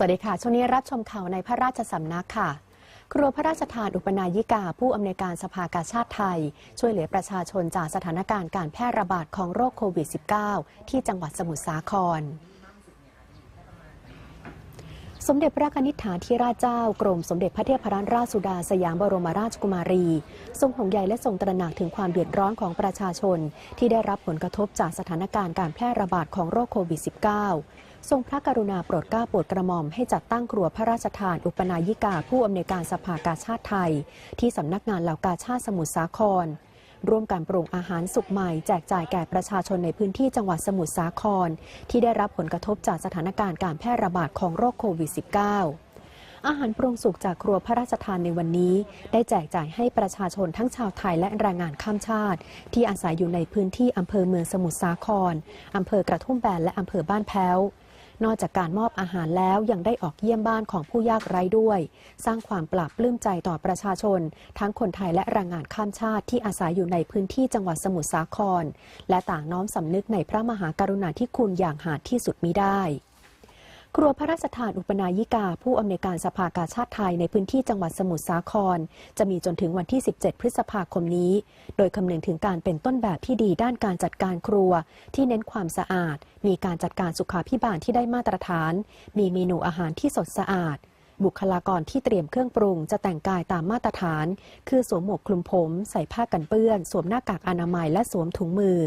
สวัสดีค่ะ ช่วงนี้รับชมข่าวในพระราชสำนักค่ะ ครัวพระราชทานอุปนายิกา ผู้อำนวยการสภากาชาติไทย ช่วยเหลือประชาชนจากสถานการณ์การแพร่ระบาดของโรคโควิด -19 ที่จังหวัดสมุทรสาคร สมเด็จพระนิธิฐาธิราชเจ้ากรมสมเด็จพระเทพรัตนราชสุดาสยามบรมราชกุมารี ทรงห่วงใยและทรงตระหนักถึงความเดือดร้อนของประชาชน ที่ได้รับผลกระทบจากสถานการณ์การแพร่ระบาดของโรคโควิด -19 ทรงพระกรุณาโปรดเกล้าโปรดกระหม่อมให้จัดตั้งครัวพระราชทานอุปนายิกาผู้อำนวยการสภากาชาติไทย ที่สำนักงานเหล่ากาชาติสมุทรสาคร ร่วมกันปรุงอาหารสุกใหม่แจกจ่ายแก่ประชาชนในพื้นที่จังหวัดสมุทรสาคร ที่ได้รับผลกระทบจากสถานการณ์การแพร่ระบาดของโรคโควิด -19 อาหารปรุงสุกจากครัวพระราชทานในวันนี้ ได้แจกจ่ายให้ประชาชนทั้งชาวไทยและแรงงานข้ามชาติ ที่อาศัยอยู่ในพื้นที่อำเภอเมืองสมุทรสาครอำเภอกระทุ่มแบนและอำเภอบ้านแพ้ว นอกจากการมอบอาหารแล้วยังได้ออกเยี่ยมบ้านของผู้ยากไร้ด้วย สร้างความปราบปลื้มใจต่อประชาชน ทั้งคนไทยและแรงงานข้ามชาติที่อาศัยอยู่ในพื้นที่จังหวัดสมุทรสาคร และต่างน้อมสำนึกในพระมหากรุณาธิคุณอย่างหาที่สุดมิได้ ครัวพระราชทานอุปนายิกา ผู้อำนวยการสภากาชาติไทยในพื้นที่จังหวัดสมุทรสาคร จะมีจนถึงวันที่ 17 พฤษภาคมนี้ โดยคำนึงถึงการเป็นต้นแบบที่ดีด้านการจัดการครัว ที่เน้นความสะอาด มีการจัดการสุขาพิบาลที่ได้มาตรฐาน มีเมนูอาหารที่สดสะอาด บุคลากรที่เตรียมเครื่องปรุงจะแต่งกายตามมาตรฐาน คือสวมหมวกคลุมผม ใส่ผ้ากันเปื้อน สวมหน้ากากอนามัยและสวมถุงมือ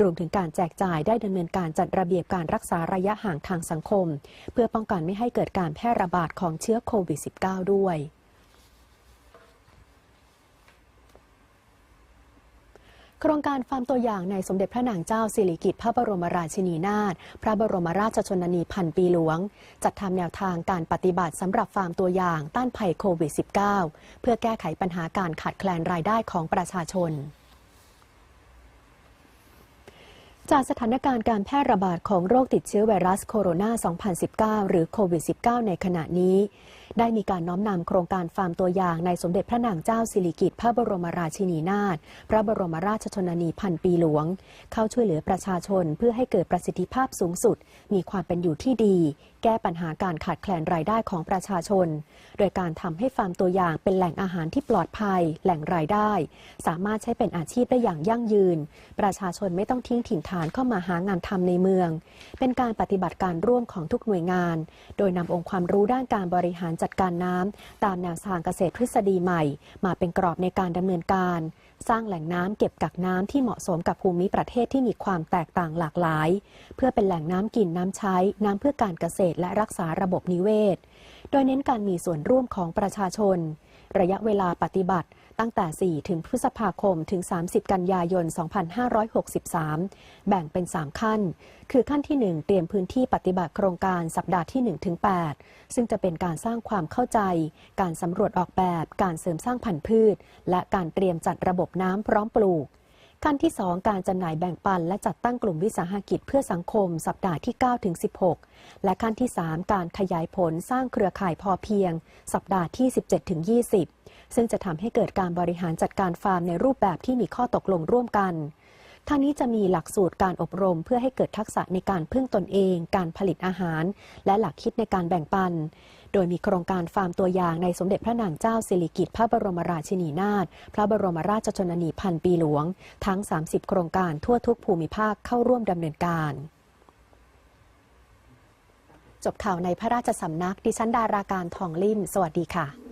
รวมถึงการแจกจ่ายได้ดำเนินการจัดระเบียบการรักษาระยะห่างทางสังคม เพื่อป้องกันไม่ให้เกิดการแพร่ระบาดของเชื้อโควิด -19 ด้วย ครงการฟาร์มตัวอย่างในสมเด็จพระนางเจ้าสิริกิติ์พระบรมราชินีนาถพระบรมราชชนนีพันปีหลวง จัดทำแนวทางการปฏิบัติสำหรับฟาร์มตัวอย่างต้านภัยโควิด -19 เพื่อแก้ไขปัญหาการขาดแคลนรายได้ของประชาชนจากสถานการณ์การแพร่ระบาดของโรคติดเชื้อไวรัสโคโรนา 2019 หรือโควิด -19 ในขณะนี้ ได้มีการน้อมนำโครงการฟาร์มตัวอย่างในสมเด็จพระนางเจ้าสิริกิติ์พระบรมราชินีนาถพระบรมราชชนนีพันปีหลวง เข้าช่วยเหลือประชาชนเพื่อให้เกิดประสิทธิภาพสูงสุด มีความเป็นอยู่ที่ดี แก้ปัญหาการขาดแคลนรายได้ของประชาชน โดยการทำให้ฟาร์มตัวอย่างเป็นแหล่งอาหารที่ปลอดภัย แหล่งรายได้ สามารถใช้เป็นอาชีพได้อย่างยั่งยืน ประชาชนไม่ต้องทิ้งถิ่นฐานเข้ามาหางานทำในเมือง เป็นการปฏิบัติการร่วมของทุกหน่วยงาน โดยนำองค์ความรู้ด้านการบริหารจัดการน้ำตามแนวทางเกษตรทฤษฎีใหม่ มาเป็นกรอบในการดำเนินการ สร้างแหล่งน้ำเก็บกักน้ำที่เหมาะสมกับภูมิประเทศที่มีความแตกต่างหลากหลาย เพื่อเป็นแหล่งน้ำกินน้ำใช้น้ำเพื่อการเกษตรและรักษาระบบนิเวศ โดยเน้นการมีส่วนร่วมของประชาชน ระยะเวลาปฏิบัติตั้งแต่ 4 ถึงพฤษภาคม ถึง 30 กันยายน 2563 แบ่งเป็น 3 ขั้น คือขั้นที่ 1 เตรียมพื้นที่ปฏิบัติโครงการสัปดาห์ที่ 1 ถึง 8 ซึ่งจะเป็นการสร้างความเข้าใจ การสำรวจออกแบบ การเสริมสร้างพันธุ์พืช และการเตรียมจัดระบบน้ำพร้อมปลูก ขั้นที่ 2 การจำหน่ายแบ่งปัน และจัดตั้งกลุ่มวิสาหกิจเพื่อสังคม สัปดาห์ที่ 9 ถึง 16 และขั้นที่ 3 การขยายผลสร้างเครือข่ายพอเพียง สัปดาห์ที่ 17 ถึง 20 ซึ่งจะทำให้เกิดการบริหารจัดการฟาร์มในรูปแบบที่มีข้อตกลงร่วมกันทางนี้จะมีหลักสูตรการอบรมเพื่อให้เกิดทักษะในการพึ่งตนเอง การผลิตอาหาร และหลักคิดในการแบ่งปัน โดยมีโครงการฟาร์มตัวอย่างในสมเด็จพระนางเจ้าสิริกิติ์พระบรมราชินีนาถพระบรมราชชนนีพันปีหลวง ทั้ง 30 โครงการทั่วทุกภูมิภาคเข้าร่วมดำเนินการจบข่าวในพระราชสำนัก ดิฉันดาราการทองลิ่ม สวัสดีค่ะ